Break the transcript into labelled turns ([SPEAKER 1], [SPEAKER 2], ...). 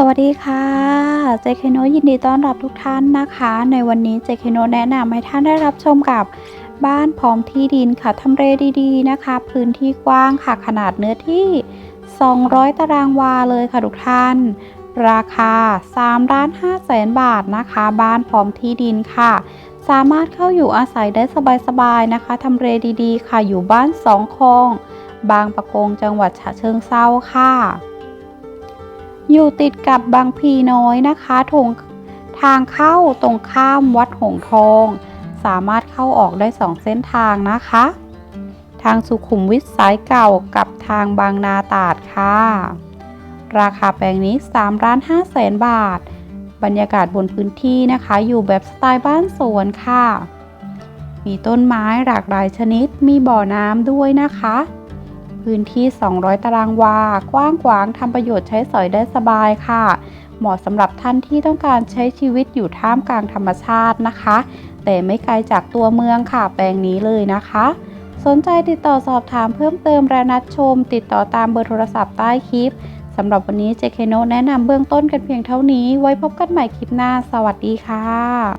[SPEAKER 1] สวัสดีค่ะ เจคโนยินดีต้อนรับทุกท่านนะคะ ในวันนี้เจคโนแนะนำให้ท่านได้รับชมกับบ้านพร้อมที่ดินค่ะทำเลดีๆนะคะ พื้นที่กว้างค่ะขนาดเนื้อที่ 200 ตารางวาเลยค่ะทุกท่าน ราคา3ล้าน5แสนบาทนะคะ บ้านพร้อมที่ดินค่ะ สามารถเข้าอยู่อาศัยได้สบายๆนะคะทำเลดีๆ ค่ะอยู่บ้านสองคลอง บางประกงจังหวัดฉะเชิงเซาค่ะ อยู่ติดกับบางพีน้อยนะคะทงทางเข้าตรงข้ามวัดหงส์ทอง สามารถเข้าออกได้สองเส้นทางนะคะ ทางสุขุมวิทสายเก่ากับทางบางนาตราดค่ะ ราคาแปลงนี้3ล้าน5แสนบาท บรรยากาศบนพื้นที่นะคะ อยู่แบบสไตล์บ้านสวนค่ะ มีต้นไม้หลากหลายชนิด มีบ่อน้ำด้วยนะคะ พื้นที่ 200 ตารางวา กว้างขวางทำประโยชน์ใช้สอยได้สบายค่ะ เหมาะสำหรับท่านที่ต้องการใช้ชีวิตอยู่ท่ามกลางธรรมชาตินะคะ แต่ไม่ไกลจากตัวเมืองค่ะ แปลงนี้เลยนะคะ สนใจติดต่อสอบถามเพิ่มเติมและนัดชม ติดต่อตามเบอร์โทรศัพท์ใต้คลิปสำหรับวันนี้เจเคโนแนะนำเบื้องต้นกันเพียงเท่านี้ ไว้พบกันใหม่คลิปหน้า สวัสดีค่ะ